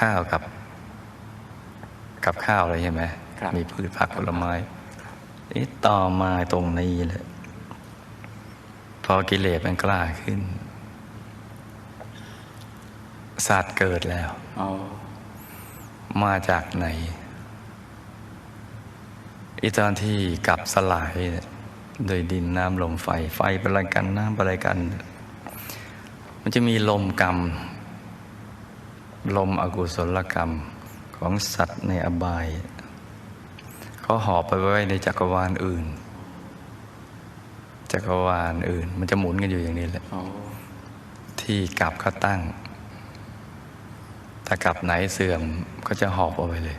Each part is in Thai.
ข้าวกับ กับข้าวเลยใช่ไหมครับมีพืชผักผลไม้นี่ต่อมาตรงนี้แหละพอกิเลสมันกล้าขึ้นสัตว์เกิดแล้วอ๋อมาจากไหนอีตอนที่กลับสลายเนี่ยโดยดินน้ำลมไฟ ไฟเป็นอะไรกันน้ำเป็นอะไรกัน มันจะมีลมกรรม ลมอกุศลกรรมของสัตว์ในอบาย เขาหอบไปไว้ในจักรวาลอื่น จักรวาลอื่น มันจะหมุนกันอยู่อย่างนี้แหละอ๋อที่กลับเขาตั้ง ถ้ากลับไหนเสื่อมก็จะหอบเอาไปเลย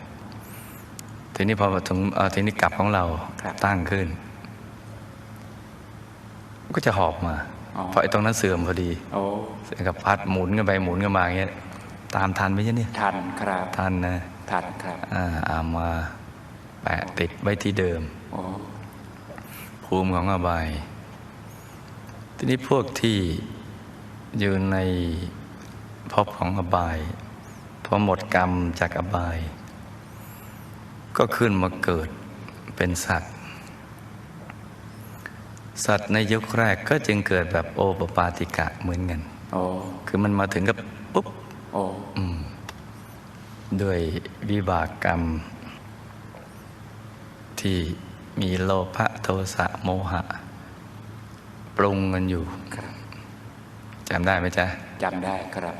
ทีนี้พอมาถึงเอ่อทีนี้กลับของเราตั้งขึ้น ก็จะหอบมา เพราะไอ้ตรงนั้นเสื่อมพอดีโอ้เสื่อมกับพัดหมุนกันไปหมุนกันมาอย่างเงี้ย ตามทันไหมจ๊ะเนี่ยทันครับ ทันนะ ทันครับอ่าเอามาแปะติดไว้ที่เดิมโอ้ภูมิของอบาย ทีนี้พวกที่อยู่ในภพของอบายพอหมดกรรมจากอบาย ก็ขึ้นมาเกิดเป็นสัตว์ สัตว์ในยุคแรกก็จึงเกิดแบบโอปปาติกะเหมือนกันโอ้คือมันมาถึงกับปุ๊บโอ้ ด้วยวิบากกรรม ที่มีโลภะโทสะโมหะ ปรุงกันอยู่ครับจำได้ไหมจ๊ะจำได้ครับ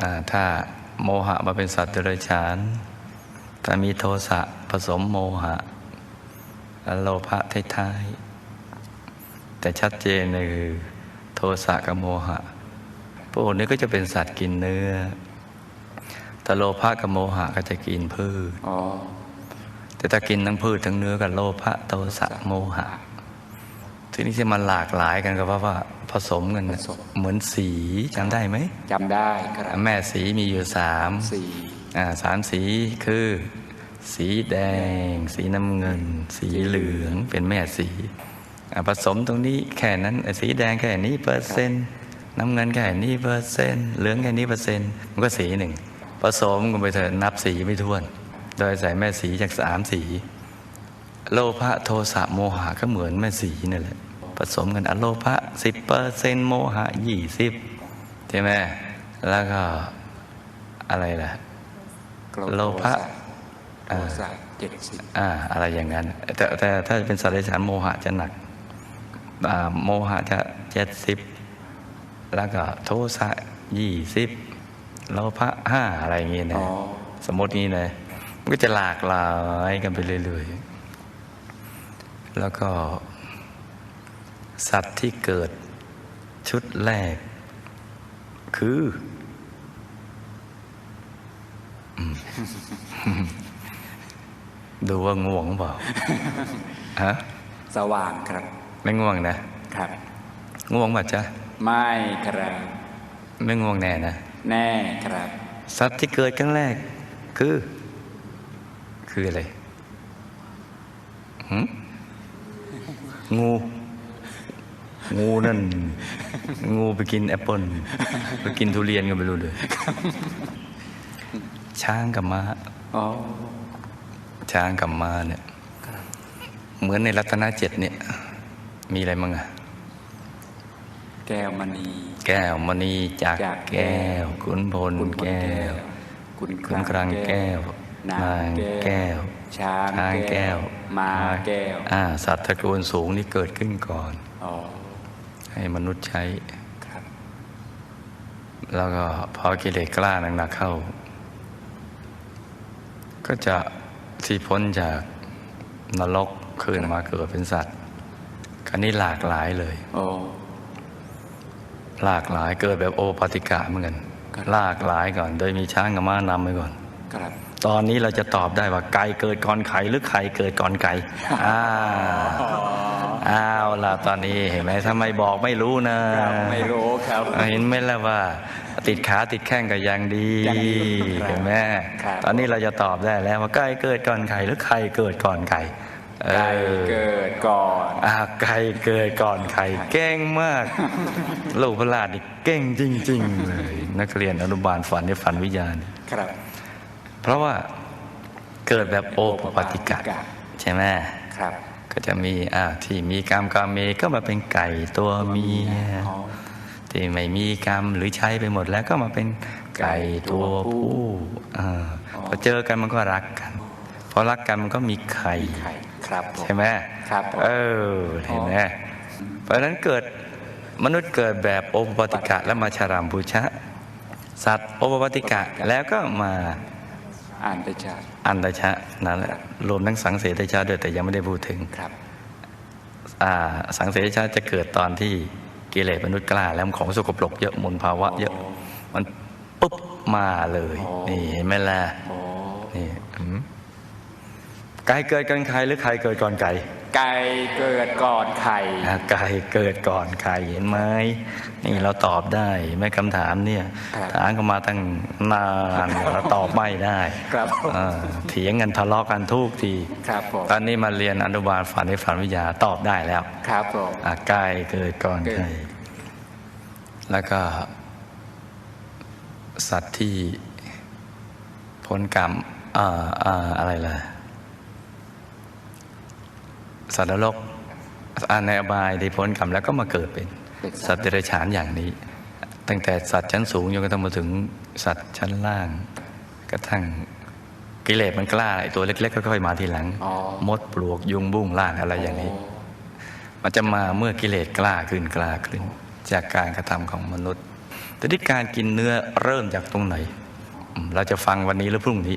อ่าถ้าโมหะมาเป็นสัตว์เดรัจฉานถ้ามีโทสะผสมโมหะ แล้วโลภะท้ายๆแต่ชัดเจนเลยคือโทสะกับโมหะพวกนี้ก็จะเป็นสัตว์กินเนื้อ แต่โลภะกับโมหะก็จะกินพืชอ๋อแต่ถ้ากินทั้งพืชทั้งเนื้อกับโลภะโทสะโมหะ ทีนี้ที่มันหลากหลายกันก็เพราะว่าผสมกันน่ะเหมือนสีจำได้ไหมจำได้ครับแม่สีมีอยู่สามสี่อ่าสามสีคือ สีแดง สีน้ำเงิน สีเหลืองเป็นแม่สีอ่าผสมตรงนี้แค่นั้นไอ้สีแดงแค่นี้เปอร์เซ็นต์น้ำเงินแค่นี้เปอร์เซ็นต์เหลืองแค่นี้เปอร์เซ็นต์มันก็สีหนึ่ง ผสมกันไปเถอะนับสีไม่ถ้วน โดยใส่แม่สีจากสามสี โลภะโทสะโมหะก็เหมือนแม่สีนั่นแหละผสมกันอโลภะสิบเปอร์เซ็นต์โมหะยี่สิบใช่ไหมแล้วก็อะไรล่ะ โลภะโทสะเจ็ดสิบอ่าอะไรอย่างนั้น แต่แต่ถ้าเป็นสัตว์เดรัจฉานโมหะจะหนักอ่าโมหะจะเจ็ดสิบแล้วก็โทสะยี่สิบ โลภะห้าอะไรอย่างเงี้ยนะอ๋อสมมตินี้เลยมันก็จะหลากหลายกันไปเรื่อยๆ แล้วก็สัตว์ที่เกิดชุดแรก คืออืมดูว่าง่วงเปล่าฮะสว่างครับ ไม่ง่วงนะครับ ง่วงป่ะจ๊ะ ไม่ครับ ไม่ง่วงแน่นะ แน่ครับ สัตว์ที่เกิดครั้งแรก คือ คืออะไรหึงู งูนั่น งูไปกินแอปเปิลไปกินทุเรียนกันไปรู้เลยช้างกับม้าอ๋อช้างกับม้าเนี่ย เหมือนในรัตนเจ็ดเนี่ย มีอะไรมั่งอะ แก้วมณี แก้วมณีจากจากแก้ว ขุนพลขุนพลแก้วขุนขุนครังแก้วนางแก้ว ช้างช้างแก้วม้าแก้ว อ่า สัตว์ตระกูลสูงนี่เกิดขึ้นก่อนอ๋อให้มนุษย์ใช้ครับแล้วก็พอกิเลสกล้าหนักๆเข้า ก็จะที่พ้นจากนรกคืนมาเกิดเป็นสัตว์คันนี้หลากหลายเลยโอ้ หลากหลายเกิดแบบโอปาติกะเหมือนกันครับหลากหลายก่อน โดยมีช้างกับม้านำไปก่อนครับตอนนี้เราจะตอบได้ว่าไก่เกิดก่อนไข่หรือไข่เกิดก่อนไก่อ้าวอ้าวล่ะตอนนี้เห็นไหมถ้าไม่บอกไม่รู้นะครับไม่รู้ครับเห็นไหมล่ะว่า ติดขาติดแข้งก็ยังดียังดีครับเห็นไหมครับตอนนี้เราจะตอบได้แล้วว่าไก่เกิดก่อนไข่หรือไข่เกิดก่อนไก่เอ ไก่อเกิดก่อนอ่าไก่เกิดก่อนไข่เก่งมากลูกพระราชนี่เก่งจริง ๆ เลย นักเรียนอนุบาลฝันในฝันวิญญาณครับ เพราะว่าเกิดแบบโอปปาติกะใช่ไหมครับ ก็จะมีอ่าที่มีกรรมกาเมก็มาเป็นไก่ตัวเมียอ๋อที่ไม่มีกรรมหรือใช้ไปหมดแล้วก็มาเป็นไก่ตัวผู้อ่าพอเจอกันมันก็รักกันพอรักกันมันก็มีไข่ไข่ ครับผมใช่ไหมครับผมเออเห็นไหมเพราะฉะนั้นเกิดมนุษย์เกิดแบบโอปปาติกะและมาชารามบูชะ สัตว์โอปปาติกะแล้วก็มาอ่านได้ชัดอันตชะนั่นแหละรวมทั้งสังเสริชาด้วยแต่ยังไม่ได้พูดถึงครับอ่าสังเสริชาจะเกิดตอนที่กิเลสมนุษย์กล้า แล้วของสกปรกเยอะมลภาวะเยอะมันปุ๊บมาเลยอ๋อนี่เห็นไหมล่ะโอ้นี่อืม ไก่เกิดก่อนใครหรือใครเกิดก่อนไก่ ไก่เกิดก่อนไข่อะไก่เกิดก่อนไก่เห็นไหมนี่เราตอบได้ไม่คำถามเนี่ยครับถามกันมาตั้งนานเราตอบไม่ได้ครับผม อ่าเถียงกันทะเลาะกันทุกทีครับผม ตอนนี้มาเรียนอนุบาลฝันในฝันวิทยาตอบได้แล้ว ครับผมอะไก่เกิดก่อนเกิดไก่แล้วก็ สัตว์ที่พ้นกรรมอ่าอ่าอะไรล่ะ สัตว์นรกอ่าในอบายได้พ้นกรรมแล้วก็มาเกิดเป็น สัตว์เดรัจฉานอย่างนี้ ตั้งแต่สัตว์ชั้นสูงจนกระทั่งมาถึงสัตว์ชั้นล่าง กระทั่งกิเลสมันกล้าไอ้ตัวเล็กๆก็ค่อยมาทีหลังอ๋อมดปลวกยุงบุ้งล่างอะไรอย่างนี้ มันจะมาเมื่อกิเลสกล้าขึ้นกล้าขึ้น จากการกระทำของมนุษย์ แต่ที่การกินเนื้อเริ่มจากตรงไหนอืมเราจะฟังวันนี้หรือพรุ่งนี้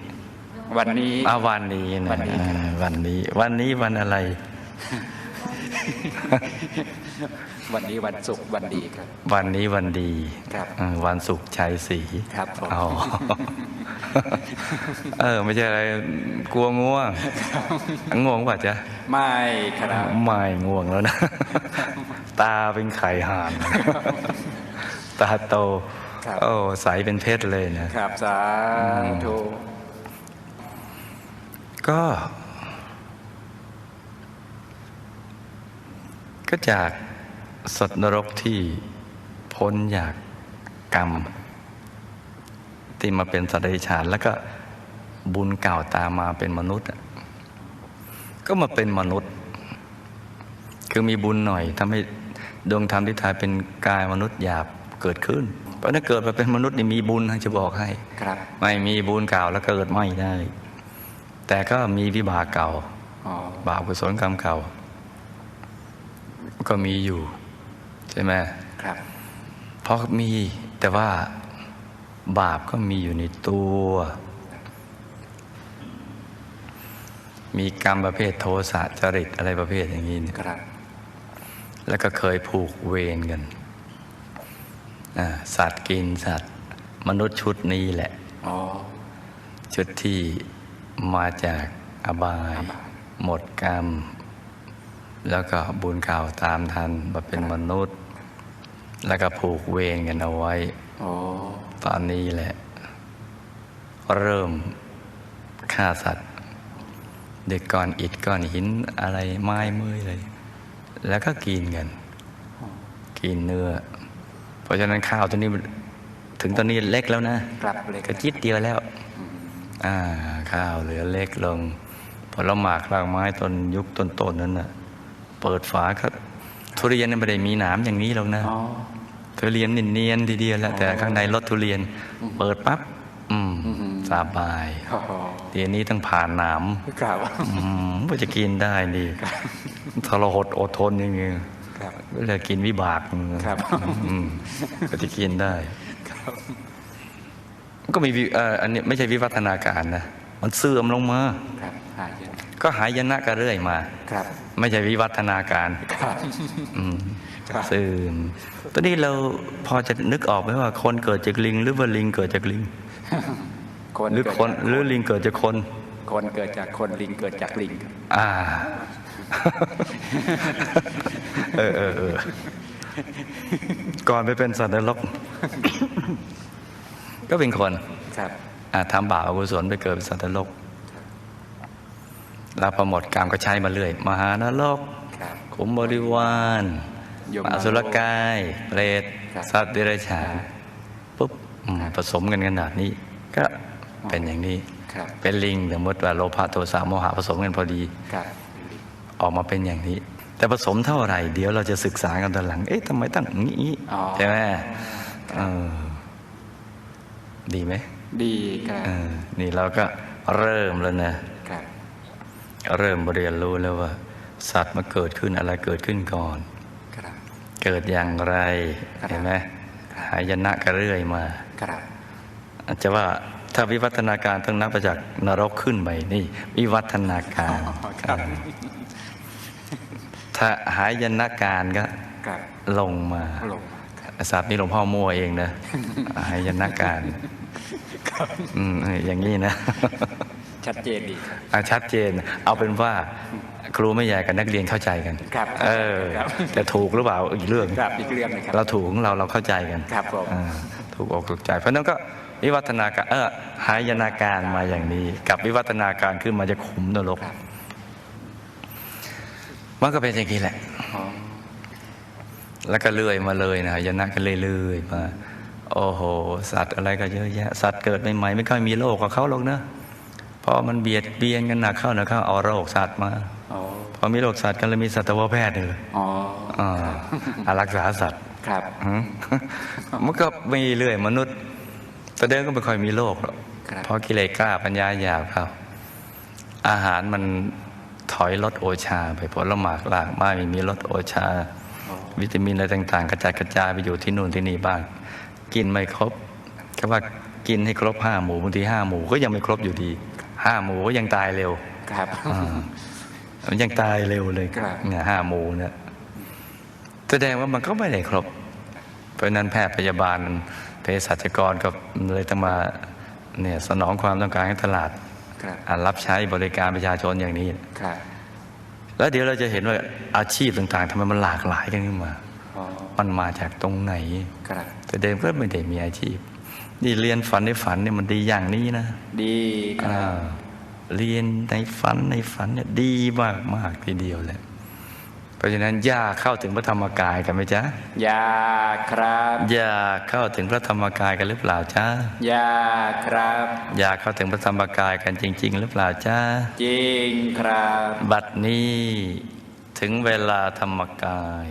วันนี้อาวันนี้นะวันนี้อ่าวันนี้วันนี้วันอะไร วันนี้วันศุกร์วันดีครับ วันนี้วันดีครับอ่าวันศุกร์ชัยศรีครับผมอ๋อเออ ไม่ใช่อะไรกลัวง่วงง่วงป่ะจ๊ะไม่ครับไม่ง่วงแล้วนะ ตาเป็นไข่ห่านตาโตครับโอ้ใสเป็นเพชรเลยนะครับสาธุก็ ก็จากสัตว์นรกที่พ้นจากกรรม ที่มาเป็นสัตว์เดรัจฉานแล้วก็บุญเก่าตามมาเป็นมนุษย์อะก็มาเป็นมนุษย์ คือมีบุญหน่อยทำให้ดวงธรรมที่ทายเป็นกายมนุษย์หยาบเกิดขึ้น เพราะถ้าเกิดมาเป็นมนุษย์นี่มีบุญนะจะบอกให้ครับไม่มีบุญเก่าแล้วเกิดไม่ได้ แต่ก็มีวิบากเก่าอ๋อบาปกุศลกรรมเก่า ก็มีอยู่ ใช่ไหมครับ เพราะมีแต่ว่าบาปก็มีอยู่ในตัว มีกรรมประเภทโทสะจริตอะไรประเภทอย่างนี้เนี่ยครับ แล้วก็เคยผูกเวรกันอ่าสัตว์กินสัตว์ มนุษย์ชุดนี้แหละอ๋อชุดที่มาจากอบาย หมดกรรม แล้วก็บุญเก่าตามทันมาเป็นมนุษย์ แล้วก็ผูกเวรกันเอาไว้อ๋อตอนนี้แหละ เริ่มฆ่าสัตว์เด็กก้อนอิดก้อนหินอะไรไม้มือเลย แล้วก็กินกัน กินเนื้อ เพราะฉะนั้นข้าวตัวนี้มันถึงตอนนี้เล็กแล้วนะครับเล็กกระจิตเดียวแล้วอ่าข้าวเหลือเล็กลงผลหมากรากไม้ต้นยุคต้นๆนั้นน่ะ เปิดฝาครับทุเรียนนี่ไม่ได้มีหนามอย่างนี้หรอกนะอ๋อทุเรียนนี่เนียนทีเดียวแหละแต่ข้างในรสทุเรียน เปิดปั๊บอืมอืมสบายอ๋อเดี๋ยวนี้ต้องผ่านหนามครับอืมว่าจะกินได้ดีทรหดอดทนอย่างเงี้ยครับเวลากินวิบากครับอืมก็จะกินได้มันก็มีวิเอ่ออันนี้ไม่ใช่วิวัฒนาการนะ มันเสื่อมลงมาครับหายเย็นก็หายนะก็เรื่อยมาครับไม่ใช่วิวัฒนาการครับอืมครับเสื่อมตอนนี้เราพอจะนึกออกไหมว่า คนเกิดจากลิง หรือว่าลิงเกิดจากลิงคนหรือเกิดคนจากหรือลิงเกิดจากคน คนเกิดจากคนลิงเกิดจากลิงครับอ่า เออเออเออก่อนไปเป็นสัตว์นรกก็เป็นคนครับอ่า ทำบาปอกุศลไปเกิดเป็นสัตว์นรกแล้วพอหมดกรรมก็ใช้มาเรื่อย มหานรกครับขุมบริวารยมอสุรกายเปรตครับสัตว์เดรัจฉานปุ๊บอืมผสมกันขนาดนี้ ก็เป็นอย่างนี้ครับเป็นลิงสมมติว่าโลภะโทสะโมหะผสมกันพอดีครับออกมาเป็นอย่างนี้ แต่ผสมเท่าไหร่ เดี๋ยวเราจะศึกษากันตอนหลัง เอ๊ะทำไมตั้งอย่างนี้อ๋อใช่ไหมเออดีไหม ดีครับเออนี่เราก็เริ่มแล้วนะครับเริ่มเรียนรู้แล้วว่า สัตว์มาเกิดขึ้นอะไรเกิดขึ้นก่อนครับเกิดอย่างไรครับเห็นไหมหายนะก็เรื่อยมาครับอาจจะว่าถ้าวิวัฒนาการต้องนับมาจากนรกขึ้นไปนี่ วิวัฒนาการอ๋อครับเออถ้าหายนะการก็ครับลงมาลงมา ครับสัตว์นี่หลวงพ่อมั่วเองนะหายนะการอืมอย่างนี้นะ ชัดเจนดีครับอะชัดเจน เอาเป็นว่าครูไม่ใหญ่กับนักเรียนเข้าใจกัน ครับ เออครับแต่ถูกหรือเปล่าอีกเรื่องครับอีกเรื่องหนึงครับเราถูกของเราเราเข้าใจกัน ครับผมอ่าถูกอกถูกใจ เพราะฉะนั้นก็วิวัฒนาการเออหายนาการมาอย่างนี้ กับวิวัฒนาการขึ้นมาจะขุมนรกครับมันก็เป็นอย่างนี้แหละอ๋อ แล้วก็เลื่อยมาเลยนะหายนะก็เรื่อยๆมาโอ้โห สัตว์อะไรก็เยอะแยะ สัตว์เกิดใหม่ๆไม่ค่อยมีโรคกับเขาหรอกนะพอมันเบียดเบียนกันหนักเข้าหนักเข้าเอาโรคสัตว์มาอ๋อพอมีโรคสัตว์กันเลยมีสัตวแพทย์เลยอ๋ออ่าอารักษาสัตว์ครับอืมมันก็มีเรื่อยมนุษย์แต่เดิมก็ไม่ค่อยมีโรคหรอกครับเพราะกิเลสกล้าปัญญาหยาบเขาอาหารมันถอยลดโอชา ไปผลหมากลากไม้มีลดโอชาอ๋อ วิตามินอะไรต่างๆ กระจายกระจายไปอยู่ที่นู่นที่นี่บ้าง กินไม่ครบแค่ว่ากินให้ครบห้าหมู่บางทีห้าหมู่ก็ยังไม่ครบอยู่ดีห้าหมู่ก็ยังตายเร็วครับอ่ามันยังตายเร็วเลยครับเนี่ยห้าหมู่เนี่ยแสดงว่ามันก็ไม่ได้ครบ เพราะฉะนั้นแพทย์พยาบาลเภสัชกรก็เลยต้องมาเนี่ยสนองความต้องการให้ตลาดครับอะรับใช้บริการประชาชนอย่างนี้ครับ แล้วเดี๋ยวเราจะเห็นว่าอาชีพต่างๆทำไมมันหลากหลายกันขึ้นมาอ๋อมันมาจากตรงไหนครับแต่เดิมก็ไม่ได้มีอาชีพ นี่เรียนฝันในฝันเนี่ยมันดีอย่างนี้นะ ดีครัอ่าบเรียนในฝันในฝันเนี่ยดีมากมากทีเดียวเลยเพ ราะฉะนั้นอย่าเข้าถึงพระธรรมกายกันไหมจ๊ะยาครับอย่าเข้าถึงพระธรรมกายกันหรือเปล่าจ๊ะยาครับอย่าเข้าถึงพระธรรมกายกันจริง ๆ หรือเปล่าจ๊ะจริงครับ บัดนี้ถึงเวลาธรรมกาย